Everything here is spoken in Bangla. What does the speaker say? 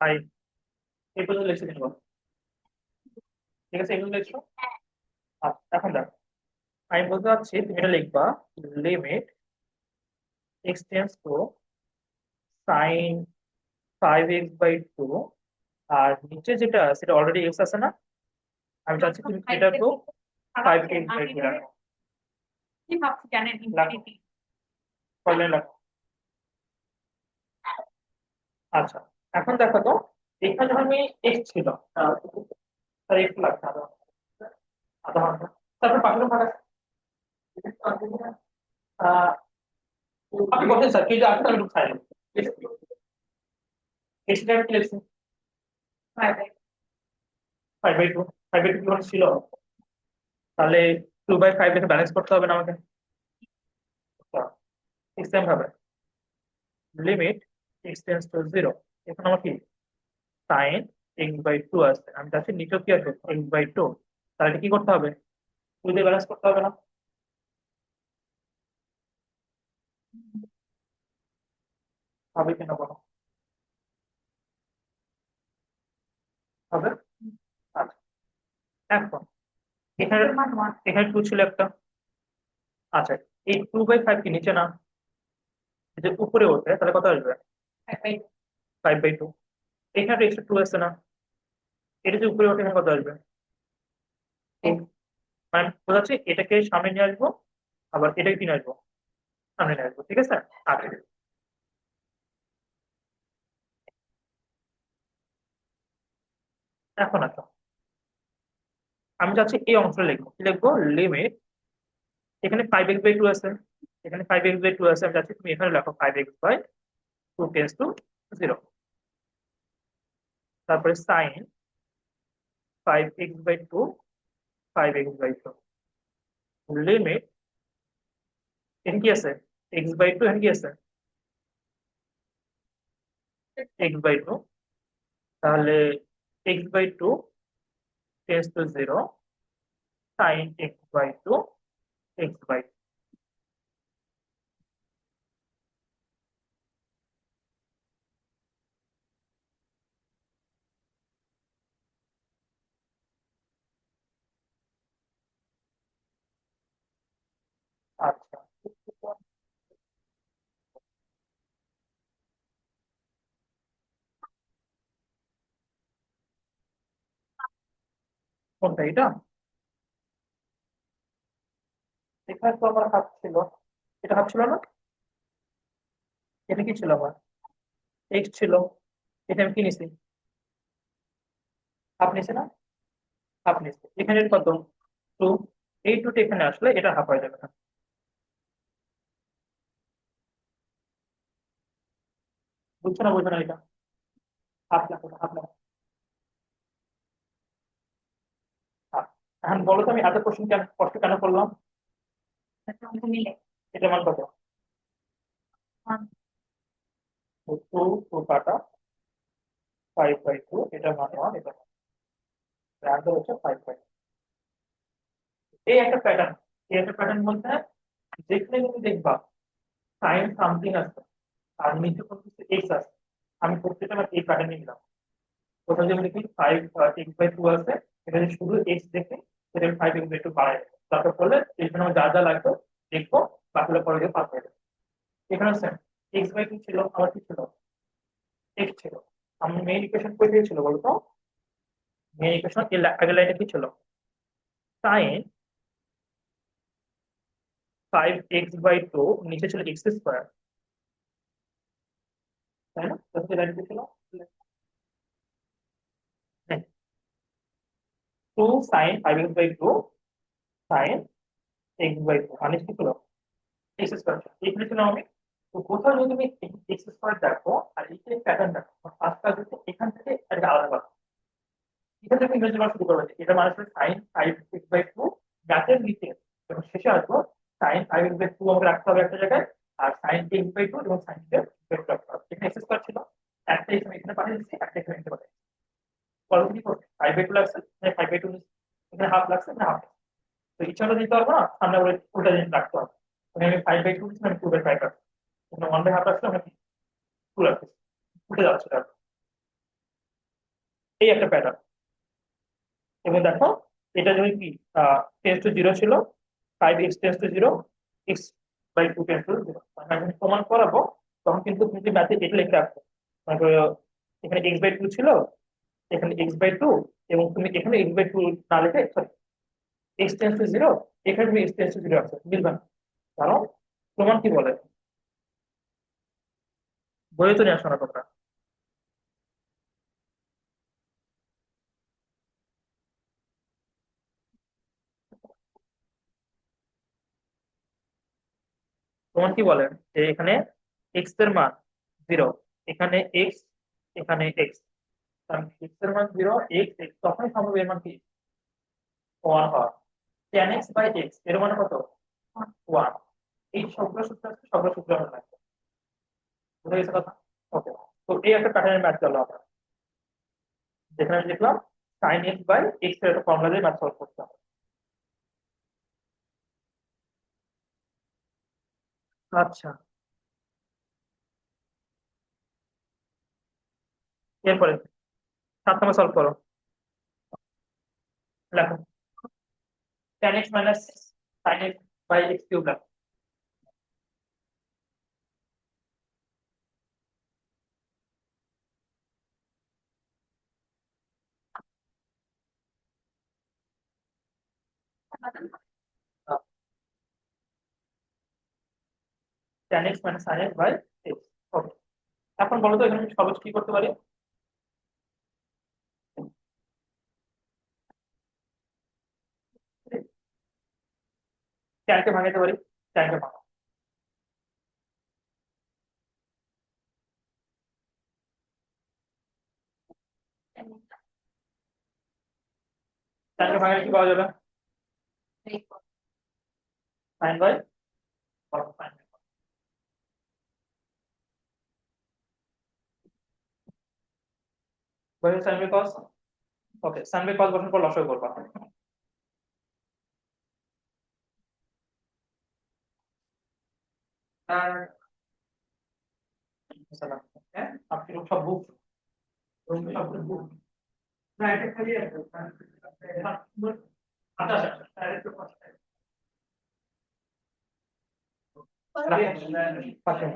আই এই পর্যন্ত লিখছি কিনা ঠিক আছে এগুলো লিখছো? আচ্ছা এখন দেখো। আমি বলতে চাচ্ছি তুমি এটা লিখবা limit x tends to sine five x by two আর নিচে যেটা সেটা অলরেডি এক্স আছে না? আমি চাচ্ছি তুমি এটা তো ফাইভ এক্স বাই টু রাখো কি ভাবছি জানেন ইনফিনিটি প্রবলেম রাখো আচ্ছা এখন দেখো তো এখানে আমি এক্স ছিল তার একটু লাগছে আধা আধা ঘণ্টা। তারপর আপনি বলছেন স্যার কিন্তু আসলে আমি খাই এক্স টাইম কি five by two five by two কি ছিল তাহলে টু বাই ফাইভ রেখে ব্যালেন্স করতে হবে না আমাকে? সেম ভাবে limit x tends to zero এখন আমার কি? সাইন এক্স বাই টু আসছে আমি চাচ্ছি নিচে কি আছে এক্স বাই টু তাহলে কি করতে হবে? টু দিয়ে ব্যালেন্স করতে হবে না? হবে কিনা বলো? হবে? আচ্ছা। এখন, এখানে এখানে টু ছিল একটা। আচ্ছা এই টু বাই ফাইভ কি? নিচে না? যদি উপরে ওঠে, তাহলে কত আসবে? ফাইভ বাই টু এখানে এক্সট্রা টু আসছে না? এটা যদি উপরে ওঠে এখানে কত আসবে? মানে বোঝাচ্ছে এটাকে সামনে নিয়ে আসব আবার এটাকে কিনে আসব সামনে নিয়ে আসব ঠিক আছে? আচ্ছা। এখন আচ্ছা আমি চাচ্ছি এই অংশটা লিখব। কি লিখব? লিমিট এখানে ফাইভ এক্স বাই টু আছে। এখানে ফাইভ এক্স বাই টু আছে। আমি চাচ্ছি তুমি এখানে লেখো five x by two tends to zero তারপরে sine five x by two five x by two limit এখানে কি আছে এক্স বাই টু এখানে কি আছে এক্স বাই টু তাহলে x by two tends to zero sine x by two x by আচ্ছা। কোনটা এটা এখানে তো আমার হাত ছিল। এটা কি ছিল আমার? ছিল। আমি কি নিছি? হাফ নিছে না? এখানে কত? টু এই টুটা এখানে আসলে এটা হাফ হয়ে যাবে। না বুঝছ না বুঝছ না এটা। হাফ লাগবে হাফ লাগবে এখন বলো তো আমি এত কোশ্চেন কেন কষ্ট কেন করলাম? এটা মান কত? টু টু কাটা ফাইভ বাই টু এটা মান ওয়ান এটা অ্যান্সার হচ্ছে ফাইভ বাই এই একটা প্যাটার্ন এই একটা প্যাটার্ন বলতে যেখানে তুমি দেখবা সাইন সামথিং আছে আর নিচে কোনো কিছু এক্স আছে, আমি প্রত্যেকটা বার এই প্যাটার্নে নিলাম। কোথাও যেমন দেখি ফাইভ এক্স বাই টু আছে এটা শুধু এক্স দেখে সেটা ফাইভ এক্স বাই টু বাড়ায় তারপর করলে এখানে আমার যা যা লাগবে দেখব, বাকিগুলো পরে গিয়ে পাস যাবে এখানে সেম এক্স বাই টু ছিল, আবার কি ছিল? এক্স ছিল। আমি মেইন ইকুয়েশন কই থেকে ছিল বলতো? মেইন ইকুয়েশন এর আগের লাইনে কি ছিল? Sine five x by two নিচে ছিল এক্স স্কোয়ার তাই না লাইন কি ছিল টু সাইন ফাইভ এক্স মানে কি ছিল এক্স স্কোয়ার এখানে ছিল আমি তো কোথাও যদি তুমি এক্স স্কোয়ার দেখো আর এই যে প্যাটার্ন দেখো ফার্স্টটা যদি এখান থেকে একটা আলাদা পাবো এখান থেকে ইংরেজি শুরু করবে এটা মানে হচ্ছে sine five x by two গাছের নিচে এবং শেষে আসব sine five x by two আমাকে রাখতে হবে একটা জায়গায় আর সাইন এক্স বাই টু এবং সাইন এক্স রাখতে হবে এখানে এক্স স্কোয়ার ছিল একটা আমি এখানে পাঠিয়ে দিচ্ছি একটা এখানে এখানে পাঠিয়ে দিচ্ছি কি করবে ফাইভ বাই টু লাগছে ফাইভ বাই টু এখানে হাফ লাগছে না হাফ তো ইচ্ছা দিতে পারব না, সামনে আবার উল্টা জিনিস রাখতে হবে। আমি ফাইভ বাই টু আমি টু বাই ফাইভ রাখছি এখানে ওয়ান বাই হাফ রাখছি আমরা পুরো উঠে যাচ্ছে দেখো। এই একটা প্যাটার্ন এবং দেখো, এটা যদি কি টেন্স টু জিরো ছিল five x tends to zero x by two cancel আমি যখন প্রমাণ করাবো, তখন কিন্তু তুমি ম্যাথে এটা লিখে আসবে। মানে এখানে এক্স বাই টু ছিল, এখানে এক্স বাই টু এবং তুমি এখানে এক্স বাই টু না লিখে sorry x tends to zero এখানে তুমি এক্স টেন্স টু জিরো আছে মিলবে না কারণ প্রমাণ কি বলে? বইয়ে তো নিয়ে আসো না তোমরা। প্রমাণ কি বলে? যে এখানে এক্সের মান জিরো এখানে এক্স এখানে এক্স কারণ এক্সের মান জিরো এক্স এক্স তখনই সম্ভব এর মান কি? ওয়ান হওয়া টেন এক্স বাই এক্সের মানে কত? ওয়ান এই সবগুলো সূত্র আছে, সবগুলো সূত্র আমরা লাগবে বুঝে গেছে কথা? ওকে তো এই একটা প্যাটার্নের ম্যাথ করল আমরা। যেখানে আমি লিখলাম সাইন এক্স বাই এক্সের একটা ফর্মুলা দিয়ে ম্যাথ সলভ করতে হবে। আচ্ছা। এরপরে সাত নম্বর সলভ করো। লেখো। Ten x minus sine x by x cube লেখো। Ten x minus sine x by x okay এখন বলো তো এখানে সর্বোচ্চ কি করতে পারি? চারকে ভাঙাতে পারি চারকে ভাঙা চারকে ভাঙালে কি পাওয়া যাবে? সাইন বাই সাইন বসে sine by cos okay sine by cos বসার পর লসাগু করবা আর হ্যাঁ আপনি সব বুক সব বুক না এটা খালি আছে আচ্ছা আচ্ছা